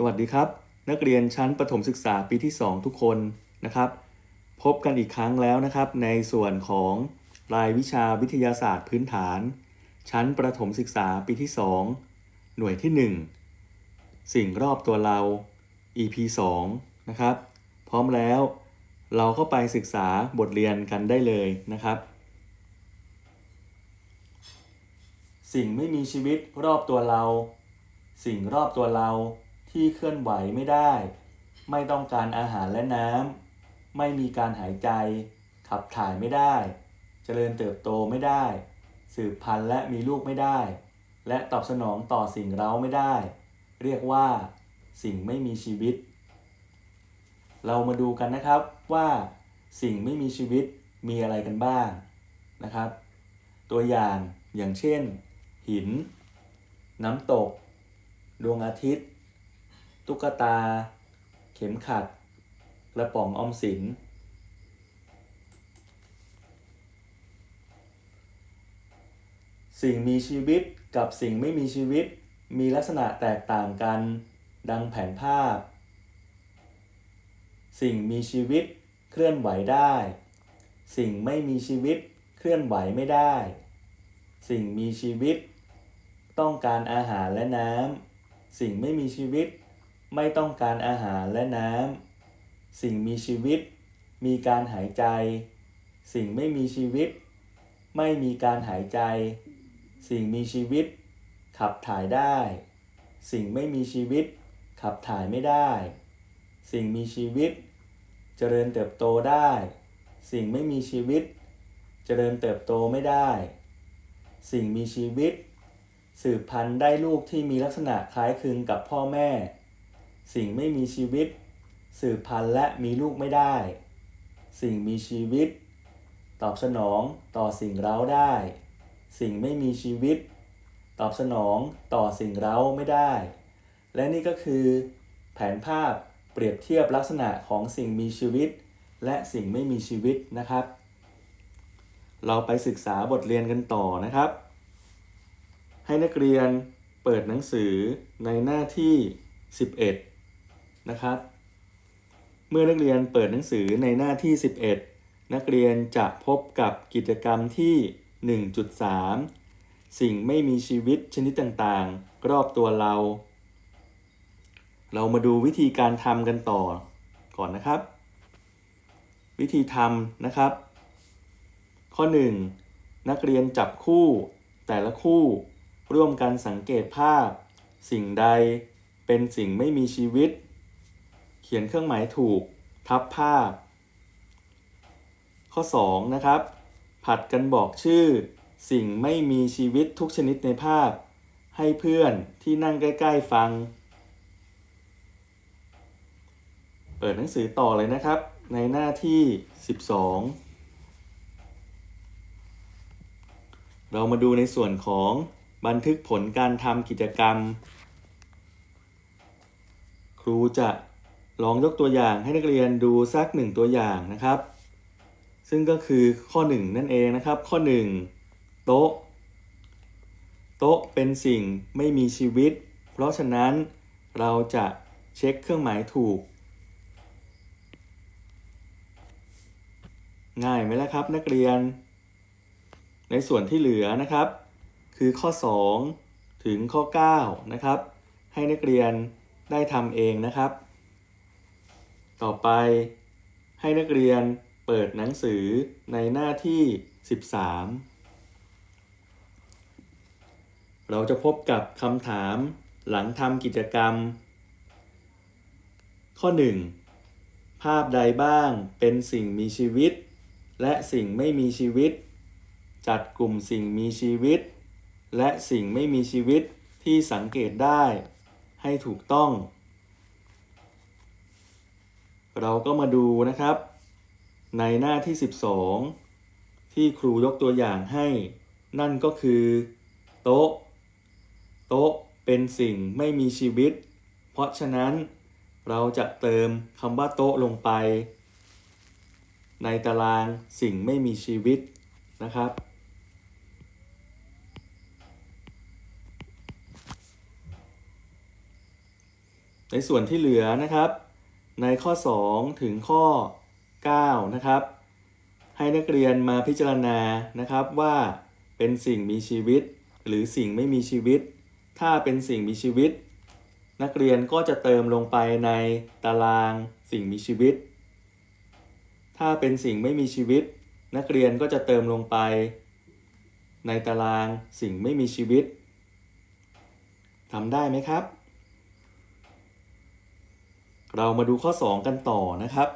สวัสดีครับ นักเรียนชั้นประถมศึกษาปีที่ 2 ทุกคนนะครับ พบกันอีกครั้งแล้วนะครับ ในส่วนของรายวิชาวิทยาศาสตร์พื้นฐาน ชั้นประถมศึกษาปีที่ 2 หน่วยที่ 1 สิ่งรอบตัวเรา EP 2นะครับ พร้อมแล้วเราก็ไปศึกษาบทเรียนกันได้เลยนะครับ สิ่งไม่มีชีวิตรอบตัวเรา สิ่งรอบตัวเรา ที่เคลื่อนไหวไม่ได้ ไม่ต้องการอาหารและน้ำ ไม่มีการหายใจ ขับถ่ายไม่ได้ เจริญเติบโตไม่ได้ สืบพันธุ์และมีลูกไม่ได้ และตอบสนองต่อสิ่งเร้าไม่ได้ เรียกว่า สิ่งไม่มีชีวิต เรามาดูกันนะครับว่าสิ่งไม่มีชีวิตมีอะไรกันบ้างนะครับ ตัวอย่างอย่างเช่น หิน น้ำตก ดวงอาทิตย์ ตุ๊กตา เข็มขัด กระป๋องออมสิน สิ่งมีชีวิตกับสิ่งไม่มีชีวิตมีลักษณะแตกต่างกัน ดังแผนภาพ สิ่งมีชีวิตเคลื่อนไหวได้ สิ่งไม่มีชีวิตเคลื่อนไหวไม่ได้ สิ่งมีชีวิต ต้องการอาหารและน้ำ สิ่งไม่มีชีวิต ไม่ต้องการอาหารและน้ำ สิ่งมีชีวิต มีการหายใจ สิ่งไม่มีชีวิต ไม่มีการหายใจ สิ่งมีชีวิต ขับถ่ายได้ สิ่งไม่มีชีวิต ขับถ่ายไม่ได้ สิ่งมีชีวิต เจริญเติบโตได้ สิ่งไม่มีชีวิต เจริญเติบโตไม่ได้ สิ่งมีชีวิต สืบพันธุ์ได้ลูกที่มีลักษณะคล้ายคลึงกับพ่อแม่ สิ่งไม่มีชีวิต สืบพันธุ์และมีลูกไม่ได้ สิ่งมีชีวิต ตอบสนองต่อสิ่งเร้าได้ สิ่งไม่มีชีวิต ตอบสนองต่อสิ่งเร้าไม่ได้ และนี่ก็คือ แผนภาพเปรียบเทียบลักษณะของสิ่งมีชีวิต และสิ่งไม่มีชีวิตนะครับ เราไปศึกษาบทเรียนกันต่อนะครับ ให้นักเรียนเปิดหนังสือในหน้าที่ 11 นะครับ เมื่อนักเรียนเปิดหนังสือในหน้าที่ 11 นักเรียนจะพบกับกิจกรรมที่ 1.3 สิ่งไม่มีชีวิตชนิดต่างๆ รอบตัวเรา เรามาดูวิธีการทำกันต่อก่อนนะครับ วิธีทำนะครับ ข้อ 1. นักเรียนจับคู่แต่ละคู่ร่วมกันสังเกตภาพ สิ่งใดเป็นสิ่งไม่มีชีวิต ขียนเครื่องหมายถูกทับภาพ ข้อ 2 นะครับ ผัดกันบอกชื่อ สิ่งไม่มีชีวิตทุกชนิดในภาพ ให้เพื่อนที่นั่งใกล้ ๆ ฟัง เปิดหนังสือต่อเลยนะครับ ในหน้าที่ 12 เรามาดูในส่วนของบันทึกผลการทำกิจกรรม ครูจะ ลองยกตัวอย่างให้นักเรียนดูสักหนึ่งตัวอย่างนะครับ ซึ่งก็คือข้อ 1 นั่นเองนะครับ ข้อ 1 โต๊ะ โต๊ะเป็นสิ่งไม่มีชีวิต เพราะฉะนั้นเราจะเช็คเครื่องหมายถูก ง่ายไหมล่ะครับนักเรียน ในส่วนที่เหลือนะครับ คือข้อ 2 ถึงข้อ 9 นะครับ ให้นักเรียนได้ทำเองนะครับ ต่อไป ให้นักเรียนเปิดหนังสือในหน้าที่ 13 เราจะพบกับคำถามหลังทำกิจกรรม ข้อ 1 ภาพใดบ้างเป็นสิ่งมีชีวิต และสิ่งไม่มีชีวิต จัดกลุ่มสิ่งมีชีวิต และสิ่งไม่มีชีวิตที่สังเกตได้ ให้ถูกต้อง เราก็มาดูนะครับ ในหน้าที่ 12 ที่ครูยกตัวอย่างให้ นั่นก็คือ โต๊ะ โต๊ะเป็นสิ่งไม่มีชีวิต เพราะฉะนั้นเราจะเติมคำว่าโต๊ะลงไป ในตารางสิ่งไม่มีชีวิตนะครับ ในส่วนที่เหลือนะครับ ในข้อ 2 ถึงข้อ 9 นะครับ ให้นักเรียนมาพิจารณานะครับว่าเป็นสิ่งมีชีวิต หรือสิ่งไม่มีชีวิต ถ้าเป็นสิ่งมีชีวิต นักเรียนก็จะเติมลงไปในตารางสิ่งมีชีวิต ถ้าเป็นสิ่งไม่มีชีวิต นักเรียนก็จะเติมลงไป ในตารางสิ่งไม่มีชีวิตทำได้ไหมครับ เรามาดูข้อ 2 กันต่อนะครับ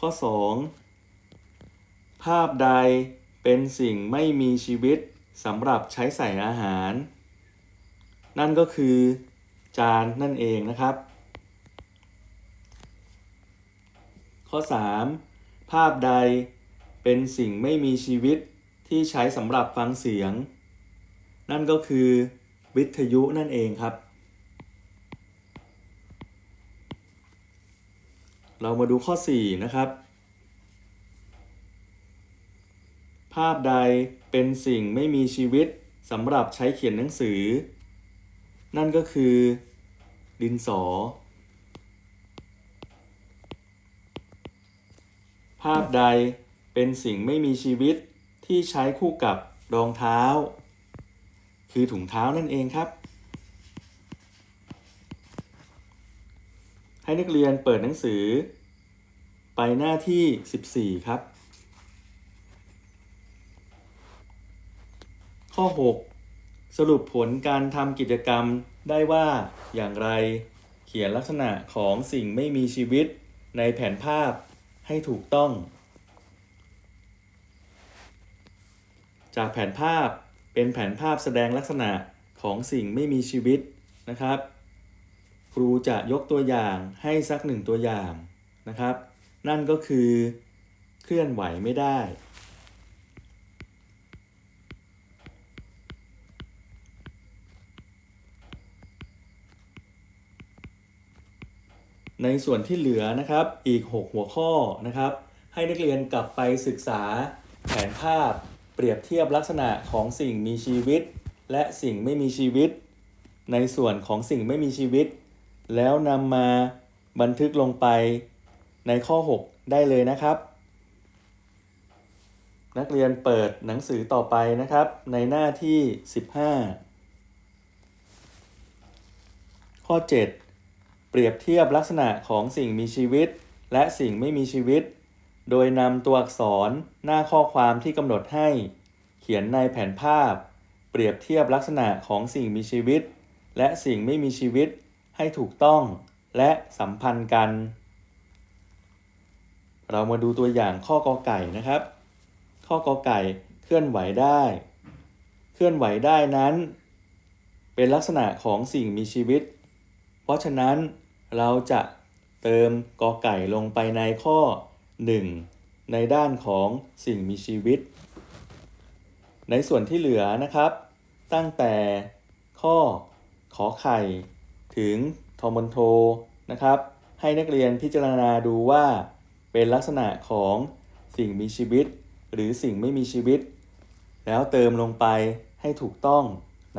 ข้อ 2 ภาพใดเป็นสิ่งไม่มีชีวิตสำหรับใช้ใส่อาหาร นั่นก็คือจานนั่นเองนะครับ ข้อ 3 ภาพใดเป็นสิ่งไม่มีชีวิตที่ใช้สำหรับฟังเสียง นั่นก็คือวิทยุนั่นเองครับ เรามาดูข้อ 4 นะครับ ภาพใดเป็นสิ่งไม่มีชีวิตสำหรับใช้เขียนหนังสือ นั่นก็คือ ดินสอ ภาพใดเป็นสิ่งไม่มีชีวิตที่ใช้คู่กับรองเท้า คือถุงเท้านั่นเองครับ ให้นักเรียนเปิดหนังสือ ไปหน้าที่ 14 ครับ ข้อ 6 สรุปผลการทำกิจกรรมได้ว่าอย่างไรเขียนลักษณะของสิ่งไม่มีชีวิตในแผนภาพให้ถูกต้อง จากแผนภาพเป็นแผนภาพแสดงลักษณะของสิ่งไม่มีชีวิตนะครับ ครูจะยกตัวอย่างให้สักหนึ่งตัวอย่างนะครับ นั่นก็คือเคลื่อนไหวไม่ได้ ในส่วนที่เหลือนะครับอีก 6 หัวข้อนะครับ ให้นักเรียนกลับไปศึกษาแผนภาพเปรียบเทียบลักษณะของสิ่งมีชีวิต และสิ่งไม่มีชีวิต ในส่วนของสิ่งไม่มีชีวิต แล้วนำมาบันทึกลงไปในข้อ 6 ได้เลยนะครับ นักเรียนเปิดหนังสือต่อไปนะครับ ในหน้าที่ 15 ข้อ 7 เปรียบเทียบลักษณะของสิ่งมีชีวิต และสิ่งไม่มีชีวิต โดยนำตัวอักษรหน้าข้อความที่กำหนดให้ เขียนในแผนภาพ เปรียบเทียบลักษณะของสิ่งมีชีวิต และสิ่งไม่มีชีวิต ให้ถูกต้องและสัมพันธ์กัน เรามาดูตัวอย่างข้อกอไก่นะครับ ข้อกอไก่เคลื่อนไหวได้ เคลื่อนไหวได้นั้น เป็นลักษณะของสิ่งมีชีวิต เพราะฉะนั้นเราจะเติมกอไก่ลงไปในข้อ 1 ในด้านของสิ่งมีชีวิต ในส่วนที่เหลือนะครับ ตั้งแต่ข้อขอไข่ ถึงทอมอนโทนะครับ ให้นักเรียนพิจารณาดูว่าเป็นลักษณะของสิ่งมีชีวิต หรือสิ่งไม่มีชีวิต แล้วเติมลงไปให้ถูกต้อง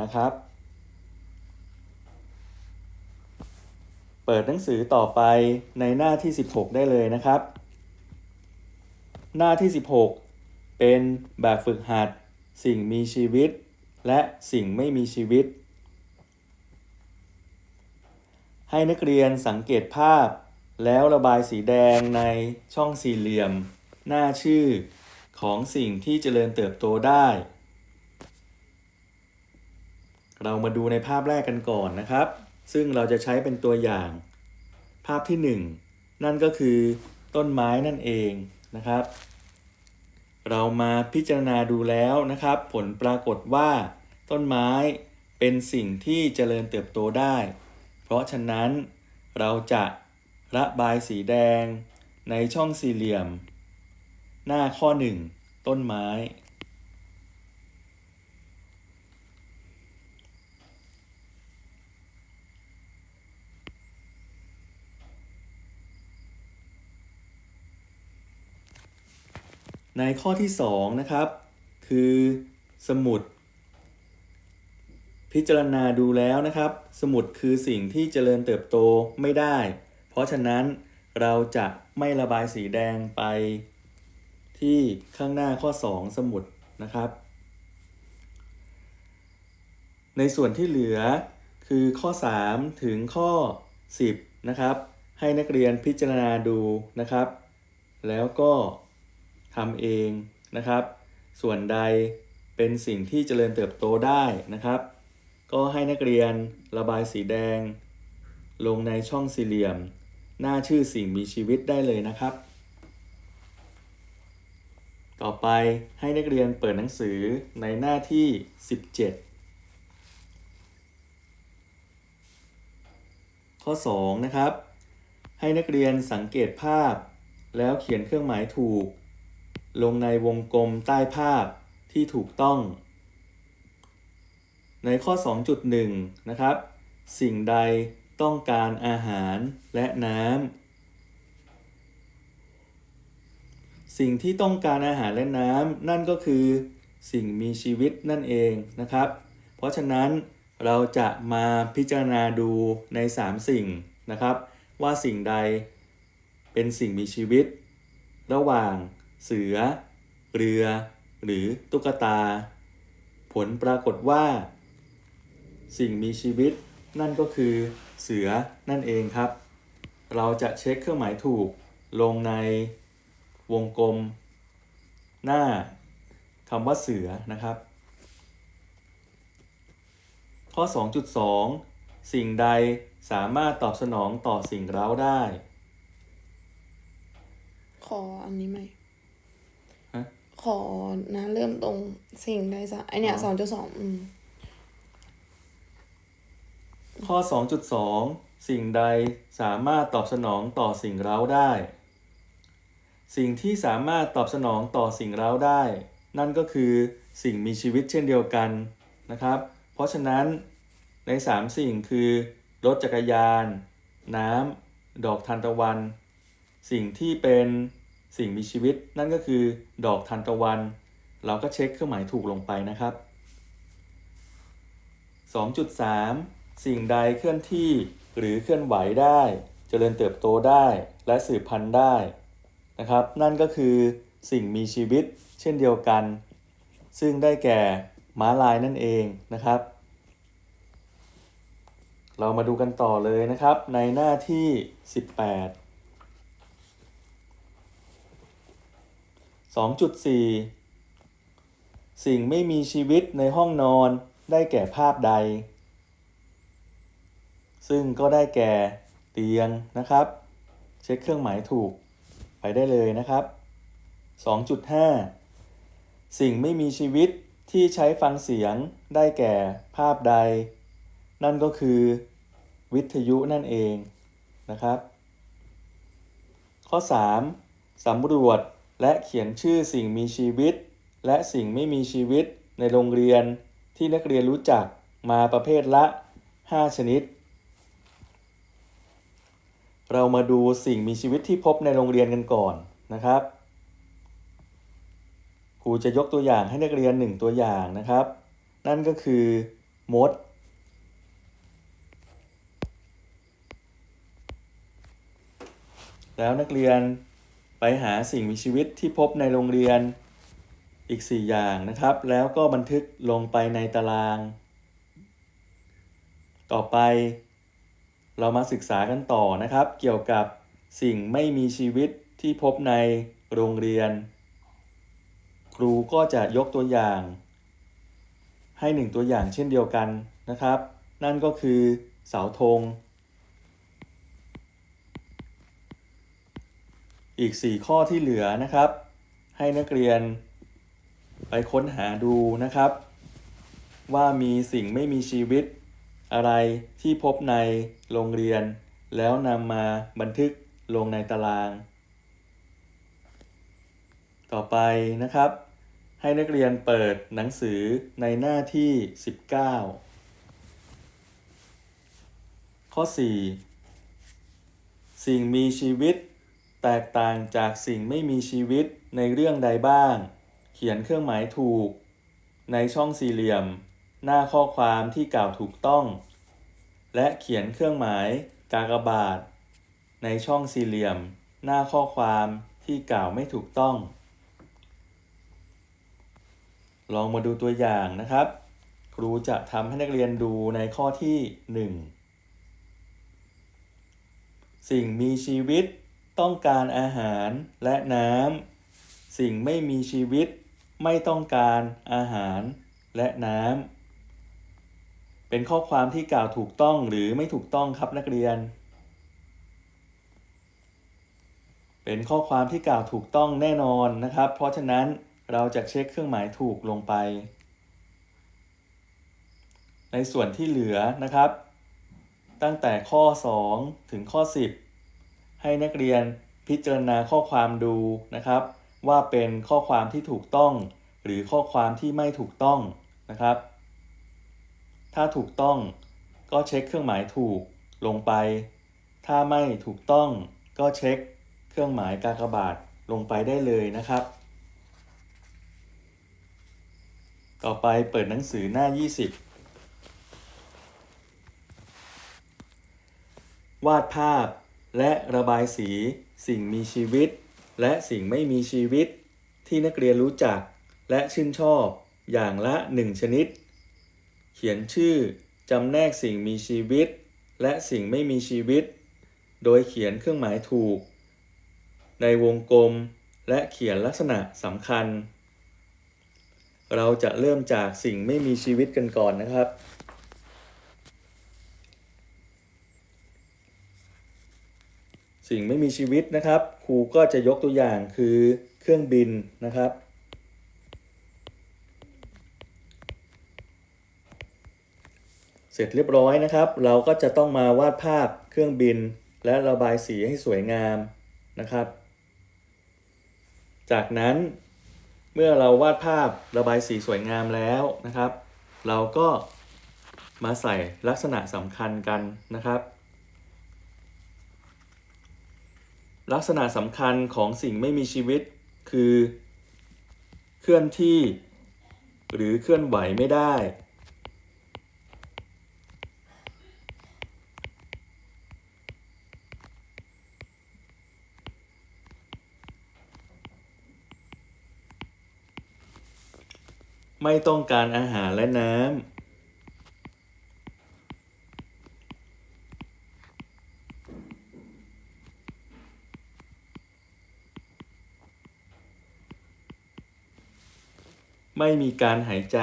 นะครับ เปิดหนังสือต่อไปในหน้าที่ 16 ได้เลยนะครับ หน้าที่ 16 เป็นแบบฝึกหัด สิ่งมีชีวิต และสิ่งไม่มีชีวิต ให้นักเรียนสังเกตภาพ แล้วระบายสีแดงในช่องสี่เหลี่ยม หน้าชื่อของสิ่งที่เจริญเติบโตได้ เรามาดูในภาพแรกกันก่อนนะครับ ซึ่งเราจะใช้เป็นตัวอย่าง ภาพที่ 1 นั่นก็คือต้นไม้นั่นเองนะครับ เรามาพิจารณาดูแล้วนะครับ ผลปรากฏว่า ต้นไม้เป็นสิ่งที่เจริญเติบโตได้ เพราะฉะนั้นเราจะระบายสีแดงในช่องสี่เหลี่ยม หน้าข้อ 1 ต้นไม้ ในข้อที่ 2 นะครับ คือ สมุด พิจารณาดูแล้วนะครับ สมุดคือสิ่งที่เจริญเติบโตไม่ได้ เพราะฉะนั้นเราจะไม่ระบายสีแดงไป ที่ข้างหน้าข้อ 2 สมุดนะครับ ในส่วนที่เหลือคือข้อ 3 ถึงข้อ 10 นะครับ ให้นักเรียนพิจารณาดูนะครับ แล้วก็ทำเองนะครับ ส่วนใดเป็นสิ่งที่เจริญเติบโตได้นะครับ ก็ให้นักเรียนระบายสีแดง ลงในช่องสี่เหลี่ยม หน้าชื่อสิ่งมีชีวิตได้เลยนะครับ ต่อไปให้นักเรียนเปิดหนังสือในหน้าที่ 17 ข้อ 2 นะครับ ให้นักเรียนสังเกตภาพ แล้วเขียนเครื่องหมายถูก ลงในวงกลมใต้ภาพที่ถูกต้อง ในข้อ 2.1 นะครับ สิ่งใดต้องการอาหารและน้ำสิ่งที่ต้องการอาหารและน้ำนั่นก็คือ สิ่งมีชีวิตนั่นเองนะครับ เพราะฉะนั้นเราจะมาพิจารณาดูใน 3 สิ่งนะครับ ว่าสิ่งใดเป็นสิ่งมีชีวิต ระหว่างเสือ เรือ หรือตุ๊กตา ผลปรากฏว่า สิ่งมีชีวิต นั่นก็คือเสือนั่นเองครับ เราจะเช็คเครื่องหมายถูกลงในวงกลม หน้าคำว่าเสือนะครับ ข้อ 2.2 สิ่งใดสามารถตอบสนองต่อสิ่งเร้าได้ ขออันนี้ไหมฮะ ขอนะเริ่มตรงสิ่งใดสักไอเนี่ยอ๋อ สองจุดสองอืม ข้อ 2.2 สิ่งใดสามารถตอบสนองต่อสิ่งเร้าได้ สิ่งที่สามารถตอบสนองต่อสิ่งเร้าได้ นั่นก็คือสิ่งมีชีวิตเช่นเดียวกันนะครับ เพราะฉะนั้นใน 3 สิ่งคือ รถจักรยาน น้ำ ดอกทานตะวัน สิ่งที่เป็นสิ่งมีชีวิตนั่นก็คือ ดอกทานตะวัน เราก็เช็คเครื่องหมายถูกลงไปนะครับ 2.3 สิ่งใดเคลื่อนที่หรือเคลื่อนไหวได้ เจริญเติบโตได้และสืบพันธุ์ได้นะครับ นั่นก็คือสิ่งมีชีวิตเช่นเดียวกัน ซึ่งได้แก่ม้าลายนั่นเองนะครับ เรามาดูกันต่อเลยนะครับ ในหน้าที่ 18 2.4 สิ่งไม่มีชีวิตในห้องนอนได้แก่ภาพใด ซึ่งก็ได้แก่เตียงนะครับ เช็คเครื่องหมายถูกไปได้เลยนะครับ 2.5 สิ่งไม่มีชีวิตที่ใช้ฟังเสียงได้แก่ภาพใด นั่นก็คือ วิทยุนั่นเองนะครับ ข้อ 3. สำรวจและเขียนชื่อสิ่งมีชีวิต และสิ่งไม่มีชีวิตในโรงเรียนที่นักเรียนรู้จักมาประเภทละ 5 ชนิด เรามาดูสิ่งมีชีวิตที่พบในโรงเรียนกันก่อนนะครับ ครูจะยกตัวอย่างให้นักเรียนหนึ่งตัวอย่างนะครับ นั่นก็คือมด แล้วนักเรียนไปหาสิ่งมีชีวิตที่พบในโรงเรียนอีก 4 อย่างนะครับ แล้วก็บันทึกลงไปในตาราง ต่อไป เรามาศึกษากันต่อนะครับ เกี่ยวกับสิ่งไม่มีชีวิตที่พบในโรงเรียน ครูก็จะยกตัวอย่าง ให้หนึ่งตัวอย่างเช่นเดียวกันนะครับ นั่นก็คือเสาธง อีก 4 ข้อที่เหลือนะครับ ให้นักเรียนไปค้นหาดูนะครับ ว่ามีสิ่งไม่มีชีวิต อะไรที่พบในโรงเรียน แล้วนำมาบันทึกลงในตาราง ต่อไปนะครับ ให้นักเรียนเปิดหนังสือในหน้าที่ 19 ข้อ 4 สิ่งมีชีวิต แตกต่างจากสิ่งไม่มีชีวิตในเรื่องใดบ้าง เขียนเครื่องหมายถูก ในช่องสี่เหลี่ยม หน้าข้อความที่กล่าวถูกต้อง และเขียนเครื่องหมายกากบาท ในช่องสี่เหลี่ยม หน้าข้อความที่กล่าวไม่ถูกต้อง ลองมาดูตัวอย่างนะครับ ครูจะทำให้นักเรียนดูในข้อที่ 1 สิ่งมีชีวิตต้องการอาหารและน้ำ สิ่งไม่มีชีวิตไม่ต้องการอาหารและน้ำ เป็นข้อความที่กล่าวถูกต้องหรือไม่ถูกต้องครับนักเรียน เป็นข้อความที่กล่าวถูกต้องแน่นอนนะครับ เพราะฉะนั้นเราจะเช็คเครื่องหมายถูกลงไป ในส่วนที่เหลือนะครับ ตั้งแต่ข้อ 2 ถึงข้อ 10 ให้นักเรียนพิจารณาข้อความดูนะครับ ว่าเป็นข้อความที่ถูกต้อง หรือข้อความที่ไม่ถูกต้องนะครับ ถ้าถูกต้อง ก็เช็คเครื่องหมายถูกลงไป ถ้าไม่ถูกต้อง ก็เช็คเครื่องหมายกากบาทลงไปได้เลยนะครับ ต่อไปเปิดหนังสือหน้า 20 วาดภาพและระบายสีสิ่งมีชีวิต และสิ่งไม่มีชีวิตที่นักเรียนรู้จักและชื่นชอบอย่างละหนึ่งชนิด เขียนชื่อจำแนกสิ่งมีชีวิต และสิ่งไม่มีชีวิต โดยเขียนเครื่องหมายถูก ในวงกลมและเขียนลักษณะสำคัญ เราจะเริ่มจากสิ่งไม่มีชีวิตกันก่อนนะครับ สิ่งไม่มีชีวิตนะครับ ครูก็จะยกตัวอย่างคือเครื่องบินนะครับ เสร็จเรียบร้อยนะครับ เราก็จะต้องมาวาดภาพเครื่องบิน และระบายสีให้สวยงามนะครับ จากนั้นเมื่อเราวาดภาพระบายสีสวยงามแล้วนะครับ เราก็มาใส่ลักษณะสำคัญกันนะครับ ลักษณะสำคัญของสิ่งไม่มีชีวิตคือ เคลื่อนที่ หรือเคลื่อนไหวไม่ได้ ไม่ต้องการอาหารและน้ำ ไม่มีการหายใจ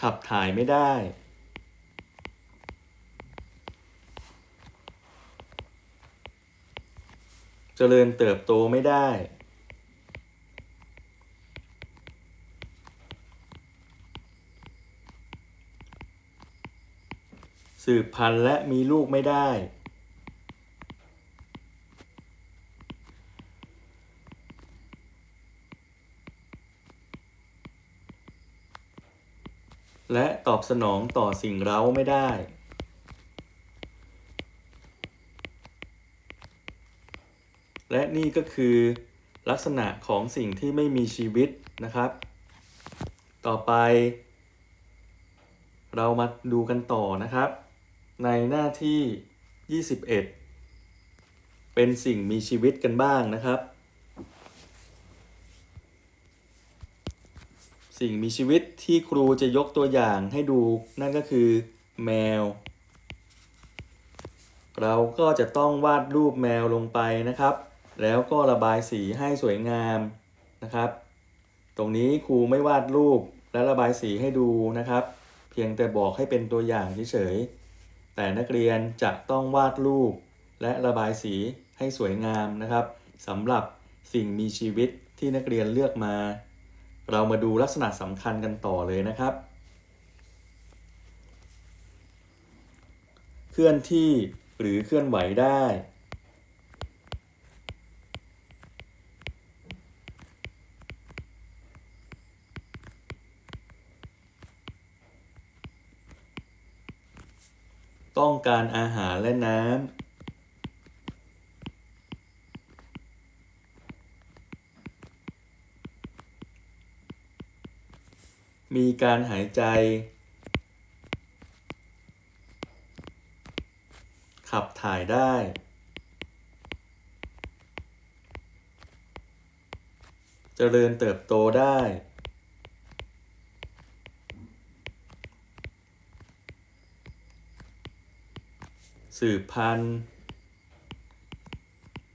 ขับถ่ายไม่ได้ เจริญเติบโตไม่ได้ สืบพันธุ์และมีลูกไม่ได้ และตอบสนองต่อสิ่งเร้าไม่ได้ และนี่ก็คือลักษณะของสิ่งที่ไม่มีชีวิตนะครับ ต่อไป เรามาดูกันต่อนะครับ ในหน้าที่ 21 เป็นสิ่งมีชีวิตกันบ้างนะครับ สิ่งมีชีวิตที่ครูจะยกตัวอย่างให้ดูนั่นก็คือ แมว เราก็จะต้องวาดรูปแมวลงไปนะครับ แล้วก็ระบายสีให้สวยงามนะครับ ตรงนี้ครูไม่วาดรูปและระบายสีให้ดูนะครับ เพียงแต่บอกให้เป็นตัวอย่างเฉยๆแต่นักเรียนจะต้องวาดรูป และระบายสีให้สวยงามนะครับสำหรับสิ่งมีชีวิตที่นักเรียนเลือกมา เรามาดูลักษณะสำคัญกันต่อเลยนะครับ เคลื่อนที่หรือเคลื่อนไหวได้ ต้องการอาหารและน้ำ มีการหายใจ ขับถ่ายได้ เจริญเติบโตได้ สืบพันธุ์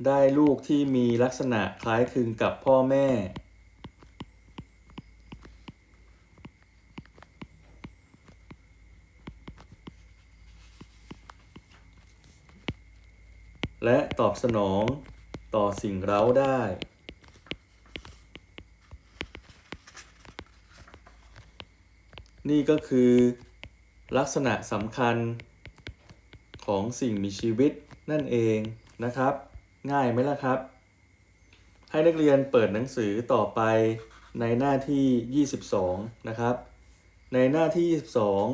ได้ลูกที่มีลักษณะคล้ายคลึงกับพ่อแม่ และตอบสนองต่อสิ่งเร้าได้นี่ก็คือลักษณะสำคัญ ของสิ่งมีชีวิตนั่นเองนะครับ ง่ายไหมล่ะครับ ให้นักเรียนเปิดหนังสือต่อไปในหน้าที่ 22 นะครับ ในหน้าที่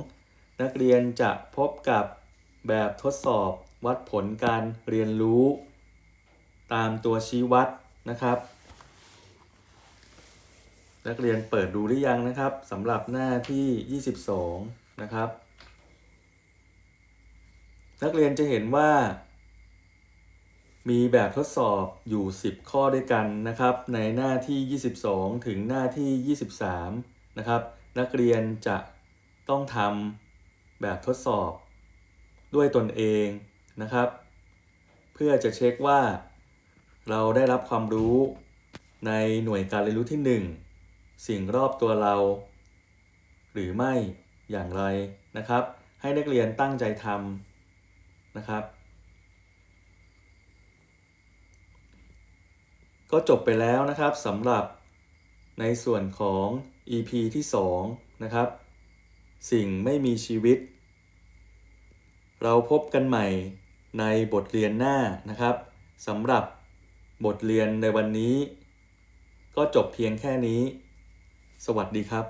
22 นักเรียนจะพบกับแบบทดสอบวัดผลการเรียนรู้ ตามตัวชี้วัดนะครับ นักเรียนเปิดดูหรือยังนะครับสำหรับหน้าที่ 22 นะครับ นักเรียนจะเห็นว่า มีแบบทดสอบอยู่ 10 ข้อด้วยกันนะครับ ในหน้าที่ 22 ถึงหน้าที่ 23 นะครับ นักเรียนจะต้องทำแบบทดสอบด้วยตนเองนะครับ เพื่อจะเช็คว่า เราได้รับความรู้ในหน่วยการเรียนรู้ที่ 1 สิ่งรอบตัวเรา หรือไม่อย่างไรนะครับ ให้นักเรียนตั้งใจทำ นะครับ ก็จบไปแล้วนะครับสำหรับในส่วนของ EP ที่2นะครับ สิ่งไม่มีชีวิต เราพบกันใหม่ในบทเรียนหน้านะครับสำหรับบทเรียนในวันนี้ ก็จบเพียงแค่นี้ สวัสดีครับ